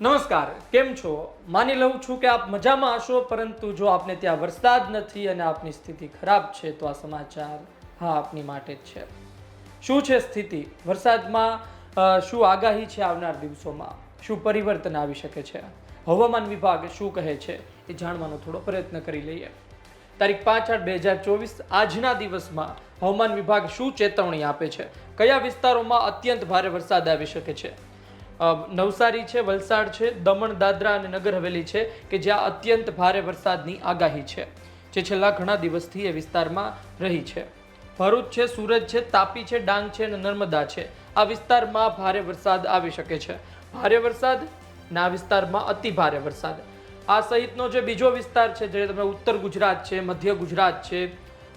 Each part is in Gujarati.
નમસ્કાર, કેમ છો? માની લઉં છું કે આપ મજામાં હશો, પરંતુ જો આપને ત્યાં વરસાદ નથી અને આપની સ્થિતિ ખરાબ છે, તો આ સમાચાર હા આપની માટે જ છે. શું છે સ્થિતિ? વરસાદમાં શું આગાહી છે આવનાર દિવસોમાં? શું પરિવર્તન આવી શકે છે? હવામાન વિભાગ શું કહે છે? એ જાણવાનો થોડો પ્રયત્ન કરી લઈએ. તારીખ પાંચ આઠ બે હજાર ચોવીસ, આજના દિવસમાં હવામાન વિભાગ શું ચેતવણી આપે છે? કયા વિસ્તારોમાં અત્યંત ભારે વરસાદ આવી શકે છે? નવસારી છે, વલસાડ છે, દમણ, દાદરા અને નગર હવેલી છે કે જ્યાં અત્યંત ભારે વરસાદની આગાહી છે, જે છેલ્લા ઘણા દિવસથી એ વિસ્તારમાં રહી છે. ભરૂચ છે, સુરત છે, તાપી છે, ડાંગ છે અને નર્મદા છે. આ વિસ્તારમાં ભારે વરસાદ આવી શકે છે. ભારે વરસાદ ને આ વિસ્તારમાં અતિ ભારે વરસાદ. આ સહિતનો જે બીજો વિસ્તાર છે, જે તમે ઉત્તર ગુજરાત છે, મધ્ય ગુજરાત છે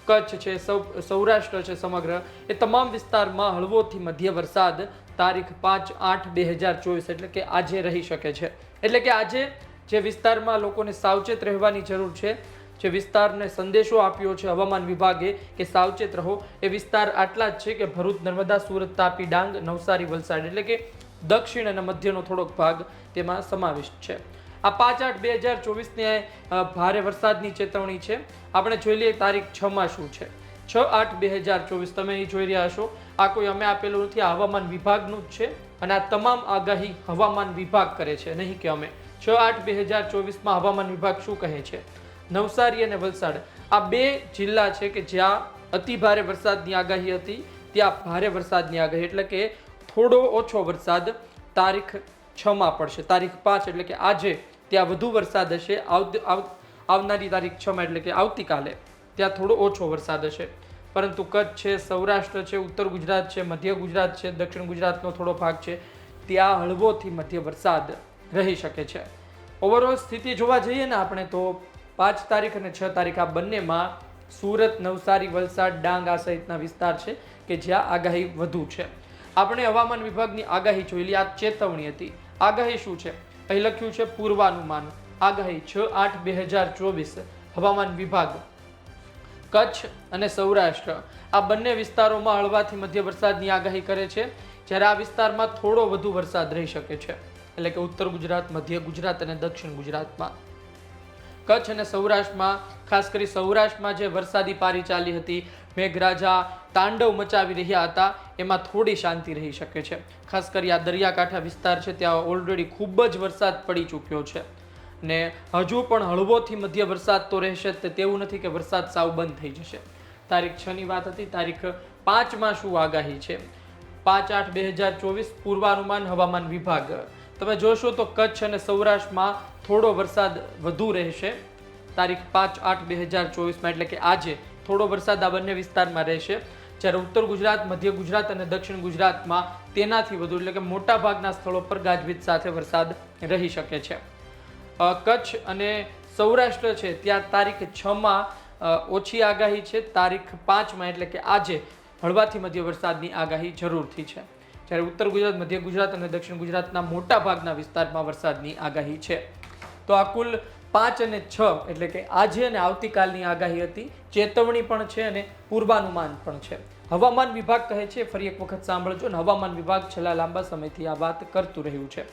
કચ્છ છે સૌરાષ્ટ્ર છે સમગ્ર, એ તમામ વિસ્તારમાં હળવોથી મધ્ય વરસાદ તારીખ પાંચ આઠ બે હજાર ચોવીસ એટલે કે આજે રહી શકે છે. એટલે કે આજે જે વિસ્તારમાં લોકોને સાવચેત રહેવાની જરૂર છે, જે વિસ્તારને સંદેશો આપ્યો છે હવામાન વિભાગે કે સાવચેત રહો, એ વિસ્તાર આટલા જ છે કે ભરૂચ, નર્મદા, સુરત, તાપી, ડાંગ, નવસારી, વલસાડ એટલે કે દક્ષિણ અને મધ્યનો થોડોક ભાગ તેમાં સમાવિષ્ટ છે. આ પાંચ આઠ બે હજાર ચોવીસની ભારે વરસાદની ચેતવણી છે. આપણે જોઈ લઈએ તારીખ છ માં શું છે. છ આઠ બે હજાર ચોવીસ, તમે એ જોઈ રહ્યા છો આ કોઈ અમે આપેલું નથી, આ હવામાન વિભાગનું જ છે અને આ તમામ આગાહી હવામાન વિભાગ કરે છે, નહીં કે અમે. છ આઠ બે હજાર ચોવીસમાં હવામાન વિભાગ શું કહે છે. નવસારી અને વલસાડ, આ બે જિલ્લા છે કે જ્યાં અતિ ભારે વરસાદની આગાહી હતી, ત્યાં ભારે વરસાદની આગાહી, એટલે કે થોડો ઓછો વરસાદ તારીખ છમાં પડશે. તારીખ પાંચ, એટલે કે આજે ત્યાં વધુ વરસાદ હશે. આવ- આવ- આવનારી તારીખ છમાં એટલે કે આવતીકાલે ત્યાં થોડો ઓછો વરસાદ હશે. પરંતુ કચ્છ છે, સૌરાષ્ટ્ર છે, ઉત્તર ગુજરાત છે, મધ્ય ગુજરાત છે, દક્ષિણ ગુજરાતનો થોડો ભાગ છે, ત્યાં હળવોથી મધ્ય વરસાદ રહી શકે છે. ઓવરઓલ સ્થિતિ જોવા જઈએ ને આપણે તો પાંચ તારીખ અને છ તારીખ આ બંનેમાં સુરત, નવસારી, વલસાડ, ડાંગ આ સહિતના વિસ્તાર છે કે જ્યાં આગાહી વધુ છે. આપણે હવામાન વિભાગની આગાહી જોઈ લી આ ચેતવણી હતી. આગાહી શું છે? અહીં લખ્યું છે પૂર્વાનુમાન, આગાહી છ આઠ બે હજાર ચોવીસ, હવામાન વિભાગ. કચ્છ અને સૌરાષ્ટ્ર, આ બંને વિસ્તારોમાં હળવાથી મધ્ય વરસાદની આગાહી કરે છે, જ્યારે આ વિસ્તારમાં થોડો વધુ વરસાદ રહી શકે છે, એટલે કે ઉત્તર ગુજરાત, મધ્ય ગુજરાત અને દક્ષિણ ગુજરાતમાં. કચ્છ અને સૌરાષ્ટ્રમાં, ખાસ કરી સૌરાષ્ટ્રમાં જે વરસાદી પારી ચાલી હતી મેઘરાજા તાંડવ મચાવી રહ્યા હતા. એમાં થોડી શાંતિ રહી શકે છે. ખાસ કરી આ દરિયાકાંઠા વિસ્તાર છે, ત્યાં ઓલરેડી ખૂબ જ વરસાદ પડી ચૂક્યો છે. ને હજુ પણ હળવોથી મધ્ય વરસાદ તો રહેશે તે તેવું નથી કે વરસાદ સાવ બંધ થઈ જશે. તારીખ છની વાત હતી, તારીખ પાંચમાં શું આગાહી છે? પાંચ આઠ બે હજાર ચોવીસ પૂર્વાનુમાન હવામાન વિભાગ. તમે જોશો તો કચ્છ અને સૌરાષ્ટ્રમાં થોડો વરસાદ વધુ રહેશે. તારીખ પાંચ આઠ બે હજાર ચોવીસમાં, એટલે કે આજે થોડો વરસાદ આ બંને વિસ્તારમાં રહેશે. જ્યારે ઉત્તર ગુજરાત, મધ્ય ગુજરાત અને દક્ષિણ ગુજરાતમાં તેનાથી વધુ, એટલે કે મોટા ભાગના સ્થળો પર ગાજવીજ સાથે વરસાદ રહી શકે છે. કચ્છ અને સૌરાષ્ટ્ર છે, ત્યાં તારીખ છમાં ઓછી આગાહી છે. તારીખ પાંચમાં, એટલે કે આજે હળવાથી મધ્ય વરસાદની આગાહી જરૂરથી છે. જ્યારે ઉત્તર ગુજરાત, મધ્ય ગુજરાત અને દક્ષિણ ગુજરાતના મોટા ભાગના વિસ્તારમાં વરસાદની આગાહી છે. તો આ કુલ પાંચ અને છ એટલે કે આજે અને આવતીકાલની આગાહી હતી. ચેતવણી પણ છે અને પૂર્વાનુમાન પણ છે. હવામાન વિભાગ કહે છે, ફરી એક વખત સાંભળજો અને હવામાન વિભાગ છેલ્લા લાંબા સમયથી આ વાત કરતું રહ્યું છે.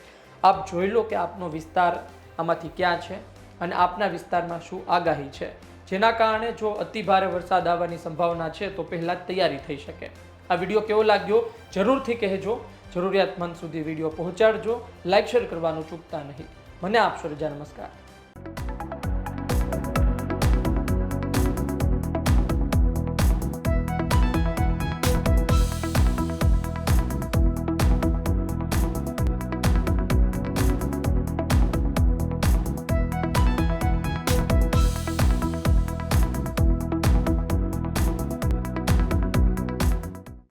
આપ જોઈ લો કે આપનો વિસ્તાર આમાંથી ક્યાં છે અને આપના વિસ્તારમાં શું આગાહી છે. જેના કારણે જો અતિભારે વરસાદ આવવાની સંભાવના છે, તો પહેલાં તૈયારી થઈ શકે. આ વીડિયો કેવો લાગ્યો જરૂરથી કહેજો. જરૂરિયાતમંદ સુધી વીડિયો પહોંચાડજો. લાઇક શેર કરવાનું ચૂકતા નહીં. મને આપશો રજા નમસ્કાર.